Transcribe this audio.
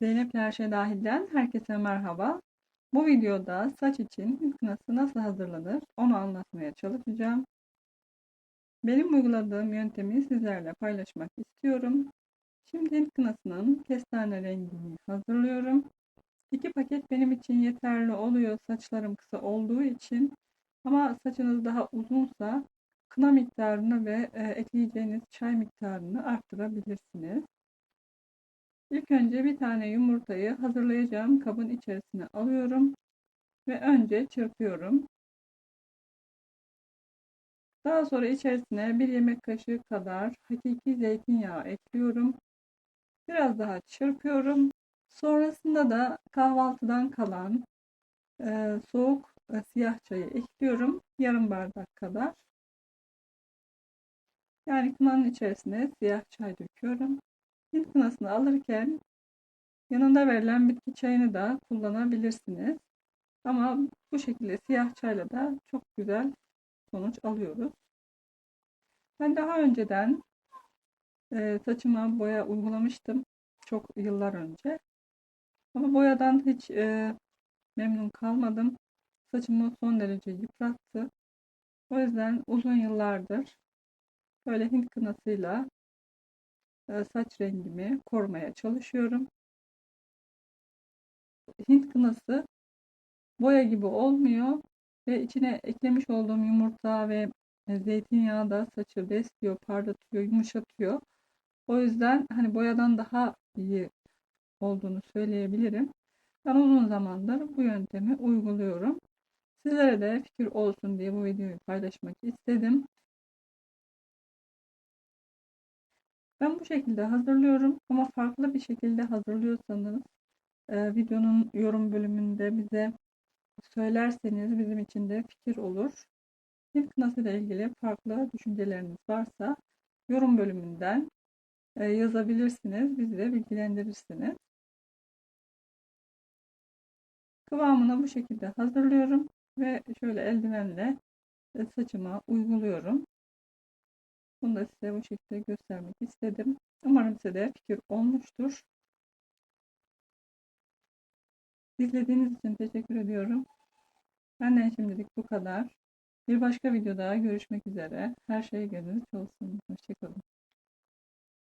Zeynep Her Şey Dahil'den herkese merhaba. Bu videoda saç için kınası nasıl hazırlanır onu anlatmaya çalışacağım. Benim uyguladığım yöntemi sizlerle paylaşmak istiyorum. Şimdi hint kınasının kestane rengini hazırlıyorum. İki paket benim için yeterli oluyor saçlarım kısa olduğu için. Ama saçınız daha uzunsa kına miktarını ve e, ekleyeceğiniz çay miktarını arttırabilirsiniz. İlk önce bir tane yumurtayı hazırlayacağım kabın içerisine alıyorum ve önce çırpıyorum. Daha sonra içerisine bir yemek kaşığı kadar hakiki zeytinyağı ekliyorum. Biraz daha çırpıyorum. Sonrasında da kahvaltıdan kalan e, soğuk e, siyah çayı ekliyorum. Yarım bardak kadar. Yani kınanın içerisine siyah çay döküyorum. Hint kınasını alırken yanında verilen bitki çayını da kullanabilirsiniz. Ama bu şekilde siyah çayla da çok güzel sonuç alıyoruz. Ben daha önceden e, saçıma boya uygulamıştım. Çok yıllar önce. Ama boyadan hiç e, memnun kalmadım. Saçımı son derece yıprattı. O yüzden uzun yıllardır böyle Hint kınasıyla saç rengimi korumaya çalışıyorum. Hint kınası boya gibi olmuyor ve içine eklemiş olduğum yumurta ve zeytinyağı da saçı besliyor, parlatıyor, yumuşatıyor. O yüzden hani boyadan daha iyi olduğunu söyleyebilirim. Ben uzun zamandır bu yöntemi uyguluyorum. Sizlere de fikir olsun diye bu videoyu paylaşmak istedim. Ben bu şekilde hazırlıyorum ama farklı bir şekilde hazırlıyorsanız e, videonun yorum bölümünde bize söylerseniz bizim için de fikir olur. Kınası ile ilgili farklı düşünceleriniz varsa yorum bölümünden e, yazabilirsiniz. Bizi de bilgilendirirsiniz. Kıvamını bu şekilde hazırlıyorum ve şöyle eldivenle e, saçıma uyguluyorum. Bunu da size bu şekilde göstermek istedim. Umarım size de fikir olmuştur. İzlediğiniz için teşekkür ediyorum. Benden şimdilik bu kadar. Bir başka videoda görüşmek üzere. Her şey gönlünüz olsun. Hoşçakalın.